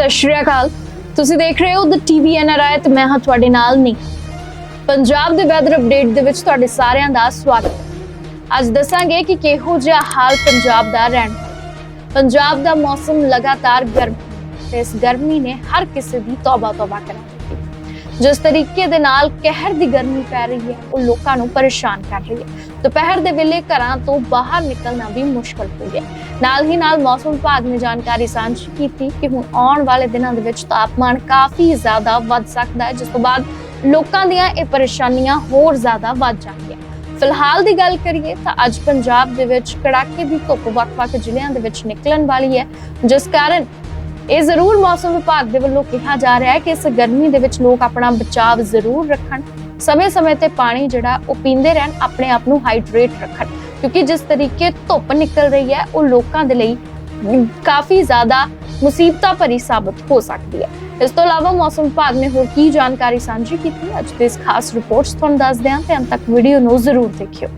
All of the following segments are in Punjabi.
ਸਤਿ ਸ਼੍ਰੀ ਅਕਾਲ। ਤੁਸੀਂ ਦੇਖ ਰਹੇ ਹੋ ਦ ਟੀਵੀ ਐਨਆਰਆਈ ਤੇ ਮੈਂ ਹਾਂ ਤੁਹਾਡੇ ਨਾਲ ਨਹੀਂ। ਪੰਜਾਬ ਦੇ ਵੈਦਰ ਅਪਡੇਟ ਦੇ ਵਿੱਚ ਤੁਹਾਡੇ ਸਾਰਿਆਂ ਦਾ ਸਵਾਗਤ। ਅੱਜ ਦੱਸਾਂਗੇ ਕਿ ਕਿਹੋ ਜਿਹਾ ਹਾਲ ਪੰਜਾਬ ਦਾ ਰਹਿਣ। ਪੰਜਾਬ ਦਾ ਮੌਸਮ ਲਗਾਤਾਰ ਗਰਮ। ਹੈ ਤੇ ਇਸ ਗਰਮੀ ਨੇ ਹਰ ਕਿਸੇ ਦੀ ਤੌਬਾ ਤੌਬਾ ਕਰਾ ਜਿਸ ਤਰੀਕੇ ਦੇ ਨਾਲ ਕਹਿਰ ਦੀ ਗਰਮੀ ਪੈ ਰਹੀ ਹੈ, ਉਹ ਲੋਕਾਂ ਨੂੰ ਪਰੇਸ਼ਾਨ ਕਰ ਰਹੀ ਹੈ। ਦੁਪਹਿਰ ਦੇ ਵੇਲੇ ਘਰਾਂ ਤੋਂ ਬਾਹਰ ਨਿਕਲਣਾ ਵੀ ਮੁਸ਼ਕਲ ਹੋ ਗਿਆ। ਨਾਲ ਹੀ ਨਾਲ ਮੌਸਮ ਵਿਭਾਗ ਨੇ ਜਾਣਕਾਰੀ ਸਾਂਝੀ ਕੀਤੀ ਕਿ ਹੁਣ ਆਉਣ ਵਾਲੇ ਦਿਨਾਂ ਦੇ ਵਿੱਚ ਤਾਪਮਾਨ ਕਾਫੀ ਜ਼ਿਆਦਾ ਵੱਧ ਸਕਦਾ ਹੈ, ਜਿਸ ਤੋਂ ਬਾਅਦ ਲੋਕਾਂ ਦੀਆਂ ਇਹ ਪਰੇਸ਼ਾਨੀਆਂ ਹੋਰ ਜ਼ਿਆਦਾ ਵੱਧ ਜਾਣਗੀਆਂ। ਫਿਲਹਾਲ ਦੀ ਗੱਲ ਕਰੀਏ ਤਾਂ ਅੱਜ ਪੰਜਾਬ ਦੇ ਵਿੱਚ ਕੜਾਕੇ ਦੀ ਧੁੱਪ ਵੱਖ-ਵੱਖ ਜ਼ਿਲ੍ਹਿਆਂ ਦੇ ਵਿੱਚ ਨਿਕਲਣ ਵਾਲੀ ਹੈ, ਜਿਸ ਕਾਰਨ ਇਹ ਜ਼ਰੂਰ ਮੌਸਮ ਵਿਭਾਗ ਦੇ ਵੱਲੋਂ ਕਿਹਾ ਜਾ ਰਿਹਾ ਹੈ ਕਿ ਇਸ ਗਰਮੀ ਦੇ ਵਿੱਚ ਲੋਕ ਆਪਣਾ ਬਚਾਵ ਜ਼ਰੂਰ ਰੱਖਣ, ਸਮੇਂ-ਸਮੇਂ ਤੇ ਪਾਣੀ ਜਿਹੜਾ ਉਹ ਪੀਂਦੇ ਰਹਿਣ, ਆਪਣੇ ਆਪ ਨੂੰ ਹਾਈਡਰੇਟ ਰੱਖਣ। ਕਿਉਂਕਿ ਜਿਸ ਤਰੀਕੇ ਧੁੱਪ ਨਿਕਲ ਰਹੀ ਹੈ, ਉਹ ਲੋਕਾਂ ਦੇ ਲਈ ਕਾਫੀ ਜ਼ਿਆਦਾ ਮੁਸੀਬਤਾਂ ਭਰੀ ਸਾਬਤ ਹੋ ਸਕਦੀ ਹੈ। ਇਸ ਤੋਂ ਇਲਾਵਾ ਮੌਸਮ ਵਿਭਾਗ ਨੇ ਹੋਰ ਕੀ ਜਾਣਕਾਰੀ ਸਾਂਝੀ ਕੀਤੀ ਅੱਜ ਦੇ ਇਸ ਖਾਸ ਰਿਪੋਰਟਸ ਤੁਹਾਨੂੰ ਦੱਸਦੇ ਹਾਂ ਤੇ ਅੰਤ ਤੱਕ ਵੀਡੀਓ ਨੂੰ ਜ਼ਰੂਰ ਦੇਖਿਓ।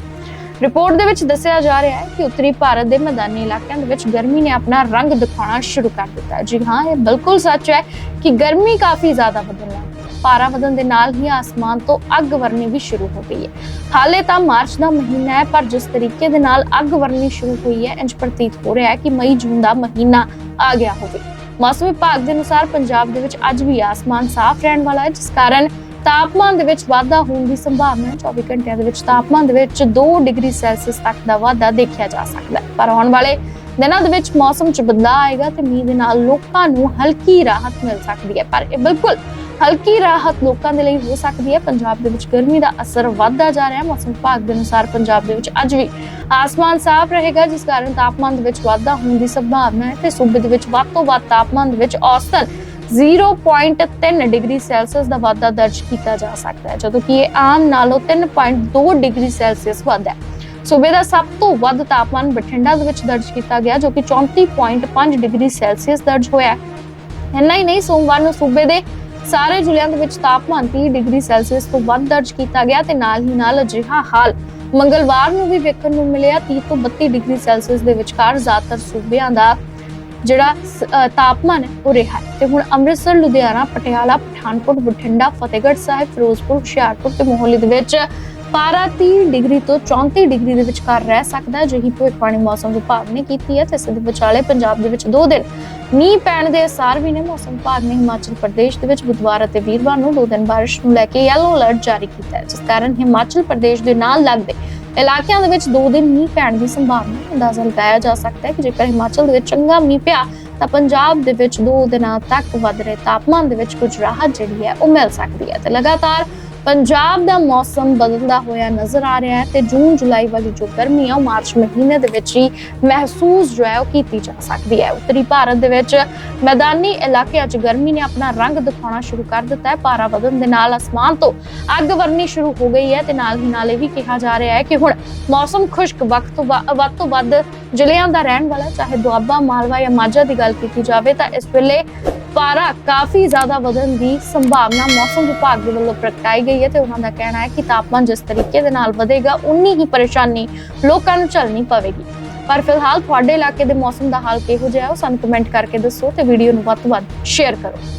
ਰਿਪੋਰਟ ਦੇ ਵਿੱਚ ਦੱਸਿਆ ਜਾ ਰਿਹਾ ਹੈ ਕਿ ਉੱਤਰੀ ਭਾਰਤ ਦੇ ਮੈਦਾਨੀ ਇਲਾਕਿਆਂ ਦੇ ਵਿੱਚ ਗਰਮੀ ਨੇ ਆਪਣਾ ਰੰਗ ਦਿਖਾਉਣਾ ਸ਼ੁਰੂ ਕਰ ਦਿੱਤਾ ਹੈ। ਜੀ ਹਾਂ, ਇਹ ਬਿਲਕੁਲ ਸੱਚ ਹੈ ਕਿ ਗਰਮੀ ਕਾਫੀ ਜ਼ਿਆਦਾ ਵਧਣ ਲੱਗੀ ਪਾਰਾ ਵਧਣ ਦੇ ਨਾਲ ਹੀ ਆਸਮਾਨ ਤੋਂ ਅੱਗ ਵਰਨੀ ਵੀ ਸ਼ੁਰੂ ਹੋ ਗਈ ਹੈ। ਹਾਲੇ ਤਾਂ ਮਾਰਚ ਦਾ ਮਹੀਨਾ ਹੈ, ਪਰ ਜਿਸ ਤਰੀਕੇ ਦੇ ਨਾਲ ਅੱਗ ਵਰਨੀ ਸ਼ੁਰੂ ਹੋਈ ਹੈ ਇੰਜ ਪ੍ਰਤੀਤ ਹੋ ਰਿਹਾ ਹੈ ਕਿ ਮਈ, ਜੂਨ ਦਾ ਮਹੀਨਾ ਆ ਗਿਆ ਹੋਵੇ। ਮੌਸਮ ਵਿਭਾਗ ਦੇ ਅਨੁਸਾਰ ਪੰਜਾਬ ਦੇ ਵਿੱਚ ਅੱਜ ਵੀ ਆਸਮਾਨ ਸਾਫ਼ ਰਹਿਣ ਵਾਲਾ ਹੈ, ਜਿਸ ਕਾਰਨ ਤਾਪਮਾਨ ਦੇ ਵਿੱਚ ਵਾਧਾ ਹੋਣ ਦੀ ਸੰਭਾਵਨਾ ਹੈ। 24 ਘੰਟਿਆਂ ਦੇ ਵਿੱਚ ਤਾਪਮਾਨ ਦੇ ਵਿੱਚ 2 ਡਿਗਰੀ ਸੈਲਸੀਅਸ ਤੱਕ ਦਾ ਵਾਧਾ ਦੇਖਿਆ ਜਾ ਸਕਦਾ ਹੈ। ਪਰ ਆਉਣ ਵਾਲੇ ਦਿਨਾਂ ਦੇ ਵਿੱਚ ਮੌਸਮ 'ਚ ਬਦਲਾਅ ਆਏਗਾ ਤੇ ਮੀਂਹ ਦੇ ਨਾਲ ਲੋਕਾਂ ਨੂੰ ਹਲਕੀ ਰਾਹਤ ਮਿਲ ਸਕਦੀ ਹੈ। ਪਰ ਇਹ ਬਿਲਕੁਲ ਹਲਕੀ ਰਾਹਤ ਲੋਕਾਂ ਦੇ ਲਈ ਹੋ ਸਕਦੀ ਹੈ। ਪੰਜਾਬ ਦੇ ਵਿੱਚ ਗਰਮੀ ਦਾ ਅਸਰ ਵੱਧਦਾ ਜਾ ਰਿਹਾ ਹੈ। ਮੌਸਮ ਵਿਭਾਗ ਦੇ ਅਨੁਸਾਰ ਪੰਜਾਬ ਦੇ ਵਿੱਚ ਅੱਜ ਵੀ ਆਸਮਾਨ ਸਾਫ਼ ਰਹੇਗਾ, ਜਿਸ ਕਾਰਨ ਤਾਪਮਾਨ ਦੇ ਵਿੱਚ ਵਾਧਾ ਹੋਣ ਦੀ ਸੰਭਾਵਨਾ ਹੈ ਤੇ ਸੂਬੇ ਦੇ ਵਿੱਚ ਵੱਧ ਤੋਂ ਵੱਧ ਤਾਪਮਾਨ ਦੇ ਵਿੱਚ ਔਸਤਨ 0.3 ਡਿਗਰੀ ਸੈਲਸੀਅਸ ਦਾ ਵਾਧਾ ਦਰਜ ਕੀਤਾ ਜਾ ਸਕਦਾ ਹੈ, ਜਦੋਂ ਕਿ ਇਹ ਆਮ ਨਾਲੋਂ 3.2 ਡਿਗਰੀ ਸੈਲਸੀਅਸ ਵੱਧ ਹੈ। ਸੂਬੇ ਦਾ ਸਭ ਤੋਂ ਵੱਧ ਤਾਪਮਾਨ ਬਠਿੰਡਾ ਦੇ ਵਿੱਚ ਦਰਜ ਕੀਤਾ ਗਿਆ, ਜੋ ਕਿ 34.5 ਡਿਗਰੀ ਸੈਲਸੀਅਸ ਦਰਜ ਹੋਇਆ ਹੈ। ਇੰਨਾ ਹੀ ਨਹੀਂ, ਸੋਮਵਾਰ ਨੂੰ ਸੂਬੇ ਦੇ ਸਾਰੇ ਜ਼ਿਲ੍ਹਿਆਂ ਦੇ ਵਿੱਚ ਤਾਪਮਾਨ 30 ਡਿਗਰੀ ਸੈਲਸੀਅਸ ਤੋਂ ਵੱਧ ਦਰਜ ਕੀਤਾ ਗਿਆ ਤੇ ਨਾਲ ਹੀ ਨਾਲ ਅਜਿਹਾ ਹਾਲ ਮੰਗਲਵਾਰ ਨੂੰ ਵੀ ਵੇਖਣ ਨੂੰ ਮਿਲਿਆ 30 ਤੋਂ 32 ਡਿਗਰੀ ਸੈਲਸੀਅਸ ਦੇ ਵਿਚਕਾਰ ਜ਼ਿਆਦਾਤਰ ਸੂਬਿਆਂ ਦਾ ਜਿਹੜਾ ਸ- ਤਾਪਮਾਨ ਹੈ, ਉਹ ਰਿਹਾ ਹੈ। ਤੇ ਹੁਣ ਅੰਮ੍ਰਿਤਸਰ, ਲੁਧਿਆਣਾ, ਪਟਿਆਲਾ, ਪਠਾਨਕੋਟ, ਬਠਿੰਡਾ, ਫਤਿਹਗੜ੍ਹ ਸਾਹਿਬ, ਫਿਰੋਜ਼ਪੁਰ, ਹੁਸ਼ਿਆਰਪੁਰ ਤੇ ਮੋਹਾਲੀ ਦੇ ਵਿੱਚ ਪਾਰਾ 30 ਡਿਗਰੀ ਤੋਂ 34 ਡਿਗਰੀ ਦੇ ਵਿਚਕਾਰ ਰਹਿ ਸਕਦਾ ਹੈ। ਜਿਹੀ ਭਵਿੱਖਬਾਣੀ ਮੌਸਮ ਵਿਭਾਗ ਨੇ ਕੀਤੀ ਹੈ ਤੇ ਇਸ ਦੇ ਵਿਚਾਲੇ ਪੰਜਾਬ ਦੇ ਵਿੱਚ ਦੋ ਦਿਨ ਮੀਂਹ ਪੈਣ ਦੇ ਅਸਾਰ ਵੀ ਨੇ ਮੌਸਮ ਵਿਭਾਗ ਨੇ ਹਿਮਾਚਲ ਪ੍ਰਦੇਸ਼ ਦੇ ਵਿੱਚ ਬੁੱਧਵਾਰ ਅਤੇ ਵੀਰਵਾਰ ਨੂੰ ਦੋ ਦਿਨ ਬਾਰਿਸ਼ ਨੂੰ ਲੈ ਕੇ ਯੈਲੋ ਅਲਰਟ ਜਾਰੀ ਕੀਤਾ ਹੈ, ਜਿਸ ਕਾਰਨ ਹਿਮਾਚਲ ਪ੍ਰਦੇਸ਼ ਦੇ ਨਾਲ ਲੱਗਦੇ ਇਲਾਕਿਆਂ ਦੇ ਵਿੱਚ ਦੋ ਦਿਨ ਮੀਂਹ ਪੈਣ ਦੀ ਸੰਭਾਵਨਾ ਹੈ। ਅੰਦਾਜ਼ਾ ਲਗਾਇਆ ਜਾ ਸਕਦਾ ਹੈ ਕਿ ਜੇਕਰ ਹਿਮਾਚਲ ਦੇ ਵਿੱਚ ਚੰਗਾ ਮੀਂਹ ਪਿਆ, ਤਾਂ ਪੰਜਾਬ ਦੇ ਵਿੱਚ ਦੋ ਦਿਨਾਂ ਤੱਕ ਵੱਧ ਰਹੇ ਤਾਪਮਾਨ ਦੇ ਵਿੱਚ ਕੁਝ ਰਾਹਤ ਜਿਹੜੀ ਹੈ ਉਹ ਮਿਲ ਸਕਦੀ ਹੈ। ਤੇ ਲਗਾਤਾਰ ਪੰਜਾਬ ਦਾ ਮੌਸਮ ਬਦਲਦਾ ਹੋਇਆ ਨਜ਼ਰ ਆ ਰਿਹਾ ਹੈ ਤੇ ਜੂਨ, ਜੁਲਾਈ ਵਾਲੀ ਜੋ ਗਰਮੀ ਹੈ ਉਹ ਮਾਰਚ ਮਹੀਨੇ ਦੇ ਵਿੱਚ ਹੀ ਮਹਿਸੂਸ ਜੋ ਹੈ ਉਹ ਕੀਤੀ ਜਾ ਸਕਦੀ ਹੈ। ਉੱਤਰੀ ਭਾਰਤ ਦੇ ਵਿੱਚ ਮੈਦਾਨੀ ਇਲਾਕਿਆਂ 'ਚ ਗਰਮੀ ਨੇ ਆਪਣਾ ਰੰਗ ਦਿਖਾਉਣਾ ਸ਼ੁਰੂ ਕਰ ਦਿੱਤਾ ਹੈ। ਪਾਰਾ ਵਧਣ ਦੇ ਨਾਲ ਅਸਮਾਨ ਤੋਂ ਅੱਗ ਵਰਨੀ ਸ਼ੁਰੂ ਹੋ ਗਈ ਹੈ ਤੇ ਨਾਲ ਹੀ ਨਾਲ ਇਹ ਵੀ ਕਿਹਾ ਜਾ ਰਿਹਾ ਹੈ ਕਿ ਹੁਣ ਮੌਸਮ ਖੁਸ਼ਕ ਵਕਤ ਤੋਂ ਵੱਧ ਤੋਂ ਵੱਧ ਜ਼ਿਲ੍ਹਿਆਂ ਦਾ ਰਹਿਣ ਵਾਲਾ ਚਾਹੇ ਦੁਆਬਾ, ਮਾਲਵਾ ਜਾਂ ਮਾਝਾ ਦੀ ਗੱਲ ਕੀਤੀ ਜਾਵੇ ਤਾਂ ਇਸ ਵੇਲੇ ਪਾਰਾ ਕਾਫੀ ਜ਼ਿਆਦਾ ਵਧਣ ਦੀ ਸੰਭਾਵਨਾ ਮੌਸਮ ਵਿਭਾਗ ਦੇ ਵੱਲੋਂ ਪ੍ਰਗਟਾਈ ਗਈ ਹੈ ਤੇ ਉਹਨਾਂ ਦਾ ਕਹਿਣਾ ਹੈ ਕਿ ਤਾਪਮਾਨ ਜਿਸ ਤਰੀਕੇ ਦੇ ਨਾਲ ਵਧੇਗਾ, ਉਨੀ ਹੀ ਪਰੇਸ਼ਾਨੀ ਲੋਕਾਂ ਨੂੰ ਝੱਲਣੀ ਪਵੇਗੀ। ਪਰ ਫਿਲਹਾਲ ਤੁਹਾਡੇ ਇਲਾਕੇ ਦੇ ਮੌਸਮ ਦਾ ਹਾਲ ਕਿਹੋ ਜਿਹਾ ਹੈ ਉਹ ਸਾਨੂੰ ਕਮੈਂਟ ਕਰਕੇ ਦੱਸੋ ਤੇ ਵੀਡੀਓ ਨੂੰ ਵੱਧ ਤੋਂ ਵੱਧ ਸ਼ੇਅਰ ਕਰੋ।